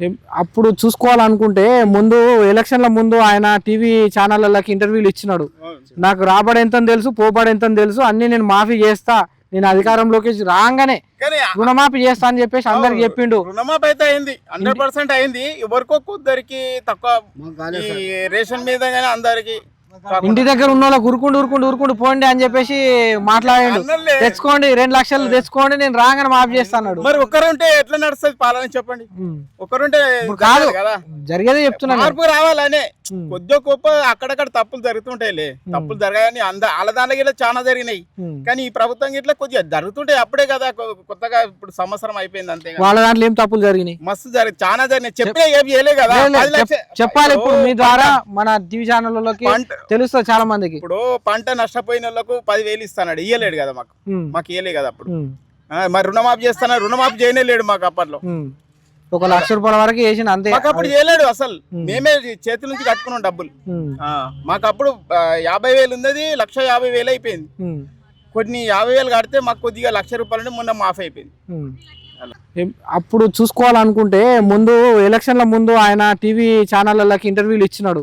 ఏం- అప్పుడు చూసుకోవాలనుకుంటే ముందు ఎలక్షన్ల ముందు ఆయన టీవీ ఛానళ్ళకి ఇంటర్వ్యూలు ఇచ్చినాడు. నాకు రాబడి ఎంత తెలుసు పోబడి ఎంత తెలుసు అన్ని నేను మాఫీ చేస్తా నేను అధికారంలోకి రాగానే రుణమాఫీ చేస్తా అని చెప్పేసి అందరికి చెప్పిండు. రుణమాఫీ అయితే అయింది హండ్రెడ్ పర్సెంట్ అయింది ఎవరికో కొద్దరికి తక్కువ ఈ రేషన్ మీద కానీ అందరికి ఇంటి దగ్గర ఉన్న వాళ్ళకి ఉరుకుండు ఉరుకుండు ఉరుకుండు పోండి అని చెప్పేసి మాట్లాడాడు. తెచ్చుకోండి రెండు లక్షలు తెచ్చుకోండి నేను రాగానే మాఫీ చేస్తా అన్నాడు మరి ఒక్కరుంటే ఎట్లా నడుస్తుంది పాలన చెప్పండి. ఒక్కరుంటే కాదు. జరగదు చెప్తున్నాను మార్పు రావాలనే. కొద్దిగా గొప్ప అక్కడక్కడ తప్పులు జరుగుతుంటాయిలే. తప్పులు జరగాయని అంద దాంట్లో గిట్ల చాలా జరిగినాయి. కానీ ఈ ప్రభుత్వం గిట్ల కొద్దిగా జరుగుతుంటాయి అప్పుడే కదా కొత్తగా ఇప్పుడు సంవత్సరం అయిపోయింది అంతే వాళ్ళ దాంట్లో ఏం తప్పులు జరిగినాయి? మస్తు జరిగి చాలా జరిగినాయి. చెప్పినా ఏం చేయలే కదా. చెప్పాలి ఇప్పుడు మీ ద్వారా మన టీవీ తెలుస్తుంది చాలా మందికి. ఇప్పుడు పంట నష్టపోయిన వాళ్ళకు పదివేలు ఇస్తాడు ఇయ్యలేడు కదా మాకు. మాకు ఇయ్యలే కదా అప్పుడు. మరి రుణమాఫీ చేస్తాను? రుణమాఫీ చేయనే లేడు మాకు అప్పట్లో. ఒక లక్ష రూపాయల వరకు వేసిన అంతే. అప్పుడు చేయలేడు అసలు. మేమే చేతుల నుంచి కట్టుకున్నాం డబ్బులు. మాకు అప్పుడు యాభై వేలు ఉన్నది లక్ష యాభై వేలు అయిపోయింది. కొన్ని యాభై వేలు కడితే మాకు కొద్దిగా లక్ష రూపాయలు మొన్న మాఫ్ అయిపోయింది. అప్పుడు చూసుకోవాలనుకుంటే ముందు ఎలక్షన్ల ముందు ఆయన టీవీ ఛానళ్ళకి ఇంటర్వ్యూలు ఇచ్చినాడు.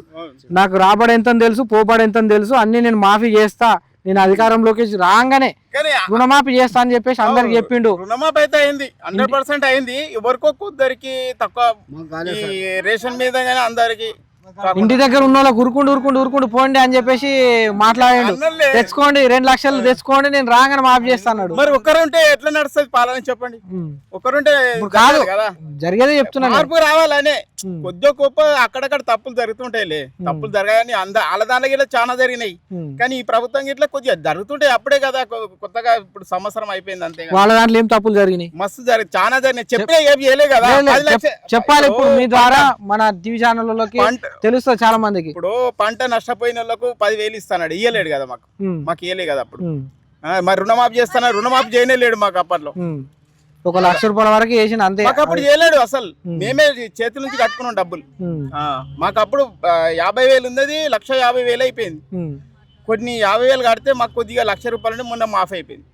నాకు రాబడి ఎంత తెలుసు పోబడి ఎంత తెలుసు అన్ని నేను మాఫీ చేస్తా. నేను అధికారంలోకి రాగానే రుణమాఫీ చేస్తా అని చెప్పేసి అందరికి చెప్పిండు. రుణమాఫీ అయితే అయింది హండ్రెడ్ పర్సెంట్ అయింది. ఎవరికో కొద్దరికి తక్కువ ఈ రేషన్ మీద కానీ అందరికి ఇంటి దగ్గర ఉన్న వాళ్ళకి ఉరుకుండు ఉరుకుండు ఉరుకుండు పోండి అని చెప్పేసి మాట్లాడాడు. తెచ్చుకోండి రెండు లక్షలు తెచ్చుకోండి నేను రాగానే మాఫీ చేస్తా అన్నాడు. మరి ఒక్కరుంటే ఎట్లా నడుస్తుంది పాలన చెప్పండి? ఉమ్. ఒక్కరుంటే కాదు. జరగదు చెప్తున్నాను మార్పు రావాలనే. కొద్దిగా గొప్ప అక్కడక్కడ తప్పులు జరుగుతుంటాయిలే. తప్పులు జరగాయని అంద వాళ్ళ దాంట్లో గిట్ల చాలా జరిగినాయి. కానీ ఈ ప్రభుత్వం గిట్ల కొద్దిగా జరుగుతుంటాయి అప్పుడే కదా కొత్తగా ఇప్పుడు సంవత్సరం అయిపోయింది అంతే. వాళ్ళ దాంట్లో ఏం తప్పులు జరిగినాయి? మస్తు జరిగి చాలా జరిగినాయి. చెప్పినా ఏం చేయలే కదా. చెప్పాలి ఇప్పుడు మీ ద్వారా మన టీవీ ఛానళ్ళలోకి పంట తెలుస్తుంది చాలా మందికి. ఇప్పుడు పంట నష్టపోయిన వాళ్ళకు పదివేలు ఇస్తాడు ఇయ్యలేడు కదా మాకు. మాకు ఇయ్యలే కదా అప్పుడు. మరి రుణమాఫీ చేస్తాను? రుణమాఫీ చేయనే లేడు మాకు అప్పట్లో. ఒక లక్ష రూపాయల వరకు వేసిన అంతే. అప్పుడు చేయలేడు అసలు. మేమే చేతుల నుంచి కట్టుకున్నాం డబ్బులు. మాకు అప్పుడు యాభై వేలు ఉన్నది లక్ష యాభై వేలు అయిపోయింది. కొన్ని యాభై వేలు కడితే మాకు కొద్దిగా లక్ష రూపాయలు మొన్న మాఫ్ అయిపోయింది.